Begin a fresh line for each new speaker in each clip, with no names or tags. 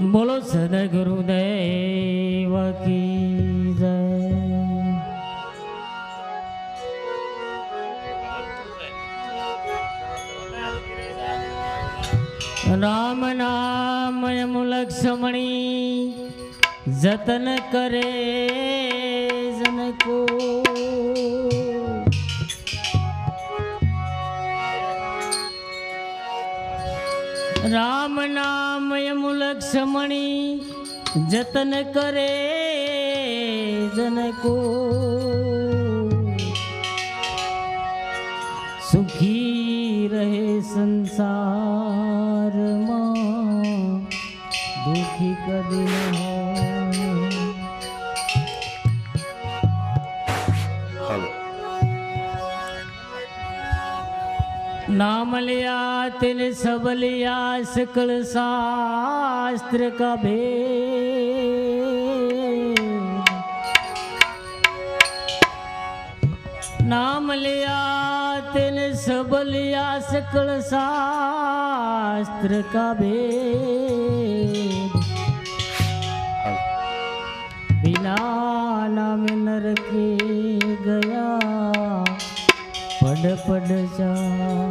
બોલો સદગુરુદેવ કી જય. રામ નામ યમુ લક્ષ્મણી જતન કરે જનકો. રામ નામ યમુ લક્ષ્મણી જતન કરે જનકો. સુખી રહે સંસારમાં नाम लिया तिन सब लिया सकल शास्त्र का भेद नाम लिया तिन सब लिया सकल शास्त्र का भेद
હાલો
बिना नाम नर के गया पड पड चारों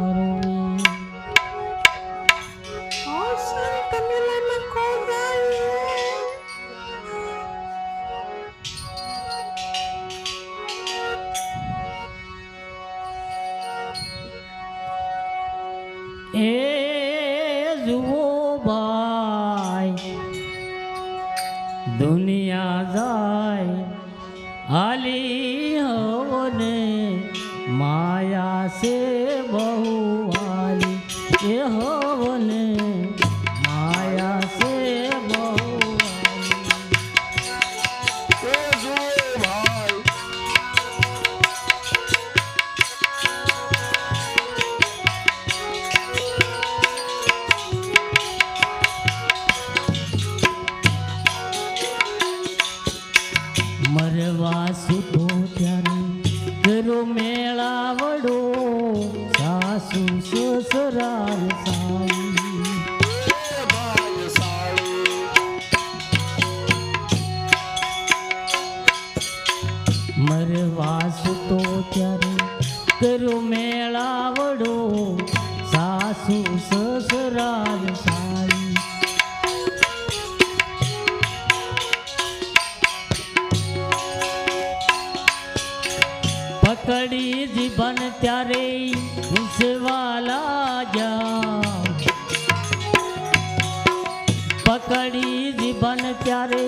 મરવા સુતો ત્યારે કરો મેળાવડો, સાસુ, સસરાલ સારી. પકડી જીવન ત્યારે ઘૂસવાલા જા પકડી જીવન ત્યારે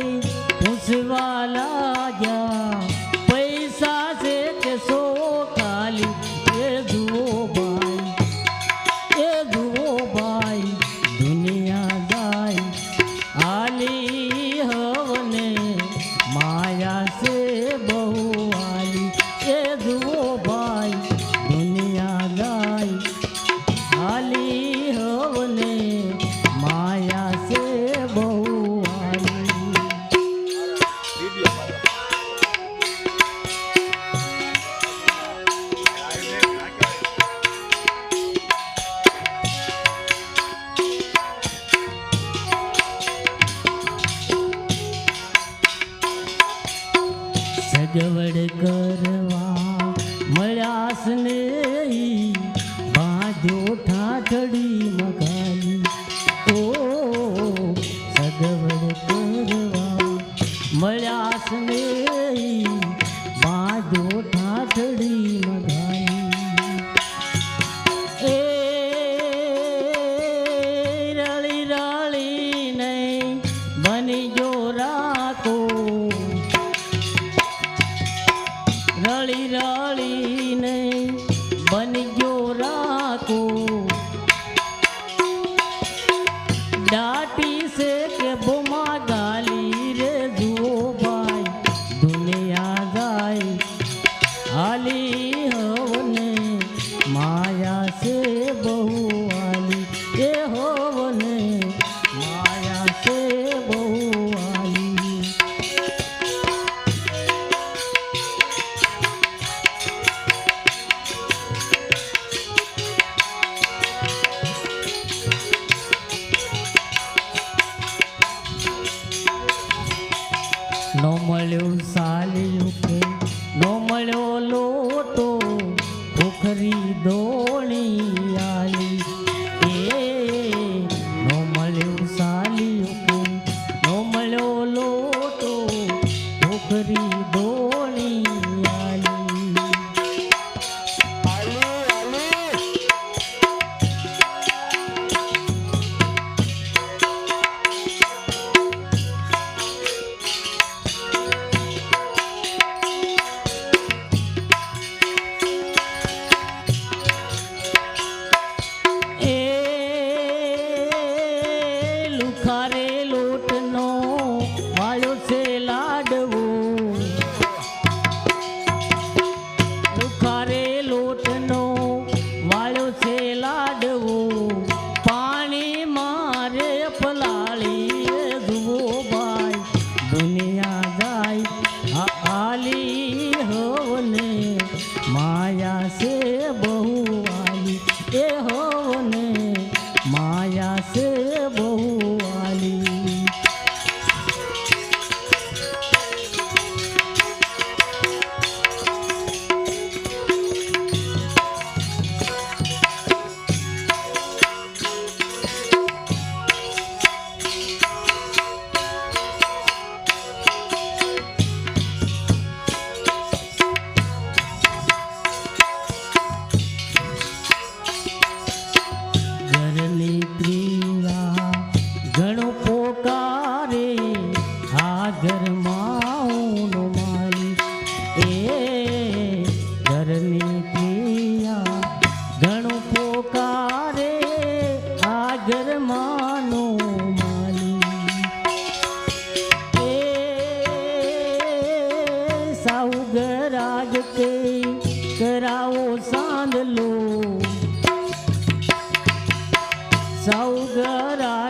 Hallelujah. માયા છે. આવો સાંધલું સૌ ઘરા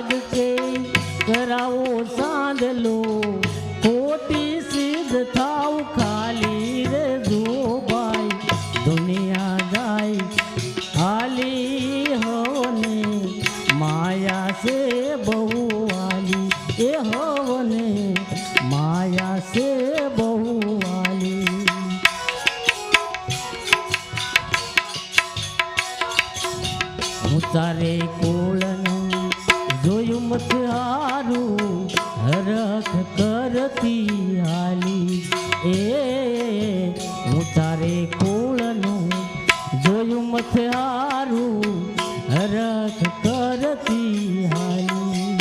તારે કોળનું જોયું મત હારું રખ કરતી હાલી. એ, હું તારે કોળનું જોયું મત હારું રખ કરતી હાલી.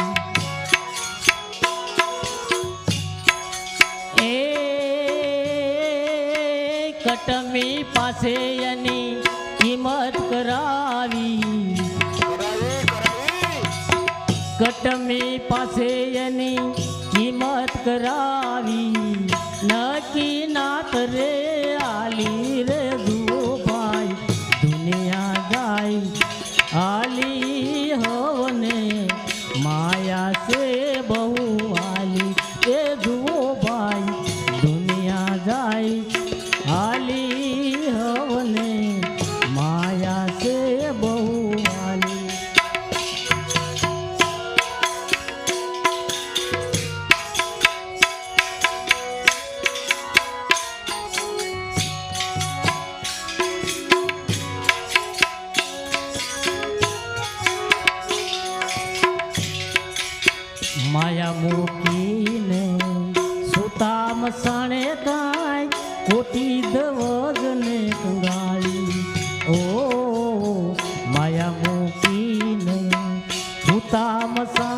એ, કટમી પાસે એની કિંમત કરાવી. કટમી પાસે એની કિંમત કરાવી. નકી નાત રે આલી રે માયા મૂકીને હું તામસા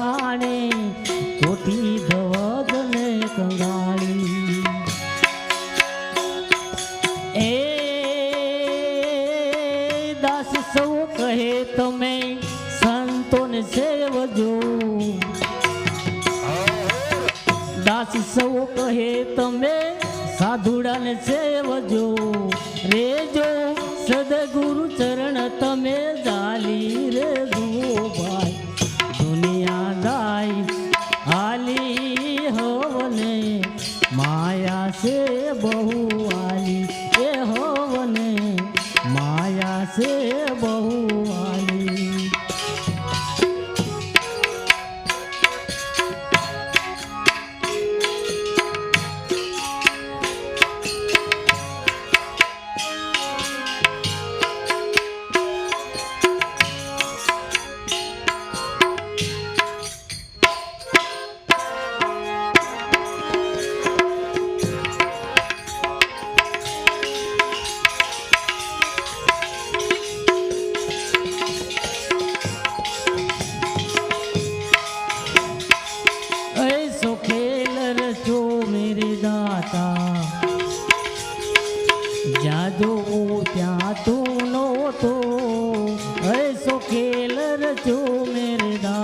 मेरे दा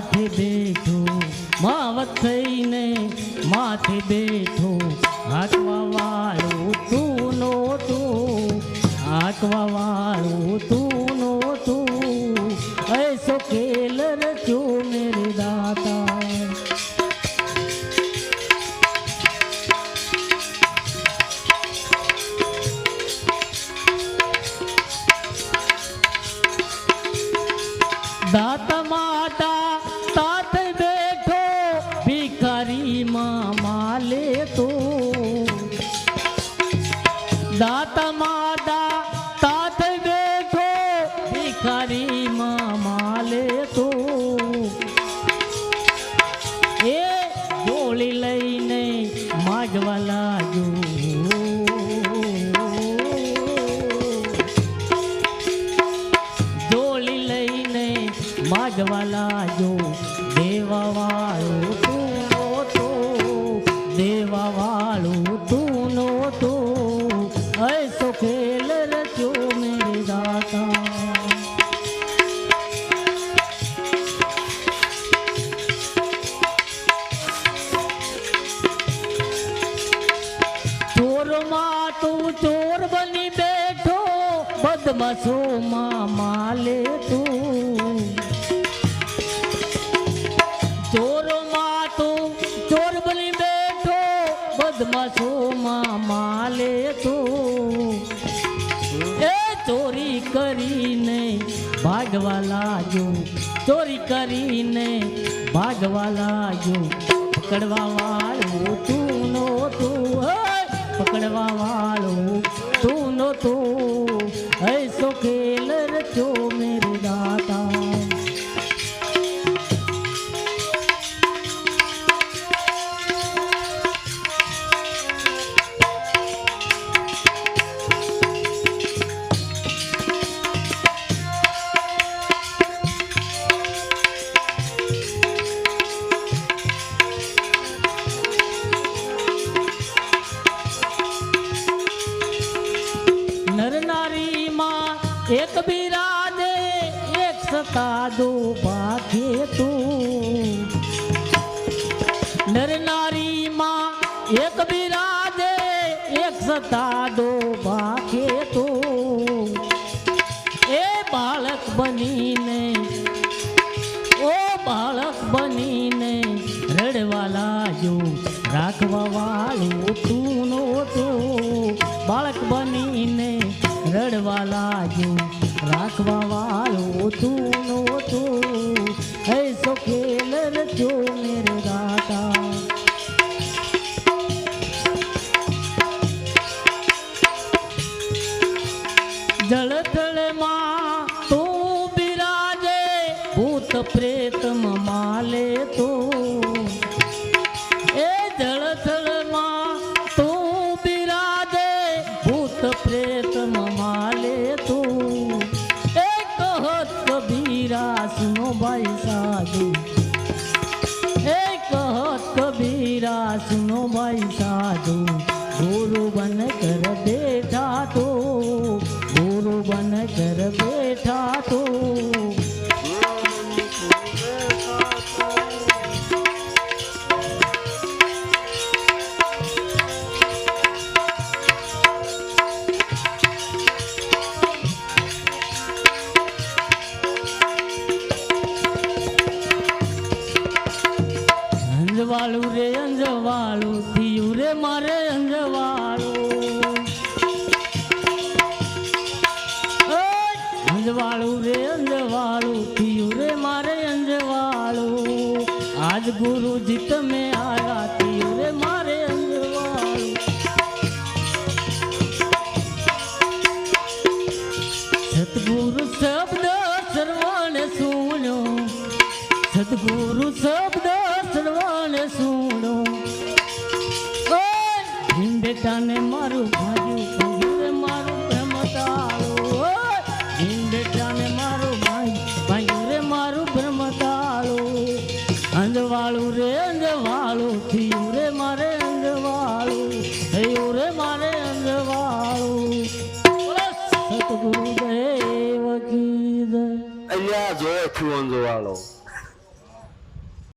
માથે બેઠો માવત થઈને માથે બેઠો. હાથવા વાળું તું નો તું હાકવા વાળું તું માગવા લાજો દેવા વાળો તું નહોતો દેવા વાળો તું નહોતો એસો ખેલ રચ્યો મેરે દાતા. ચોરમાં તું ચોર બની બેઠો, બદમાશોમાં માલે તું. પકડવા લાગ્યો પકડવા વાળું તું નહોતું પકડવા વાળું તું નહોતું. હૈ સોખેલ રચ્યો એક સતા દો ભાગે તું. નર નારીમાં એક બિરાજે એક સતા સાધુ હે કહત કબીરા સુનો ભાઈ સાધુ. ગુરુ બન કર બેઠા તો ગુરુ બન કર બેઠા તો અંજવાળું રે, અંજવાળું. થયું રે મારે અંજવાળું! અંજવાળું રે, અંજવાળું. થયું રે મારે અંજવાળું. આજ ગુરુજી તમે આવ્યા થયું રે મારે અંજવાળું. સદગુરુ શબ્દ સર્વાને સુન્યો સદગુરુ શબ્દ સર્વને સુણો! ભીમ મારું ભાગ્યું રે મારું બ્રહ્મતાળું ઓય! હિંડેટાને મારું ભાઈ રે મારું બ્રહ્મતાળું અંધવાળું રે અંધવાળું, થયું રે મારે અંધવાળું, થયું રે મારે અંધવાળું. બોલો સતગુરુ દેવ કી જય.
અહીંયા જોયો છું અંજવાળો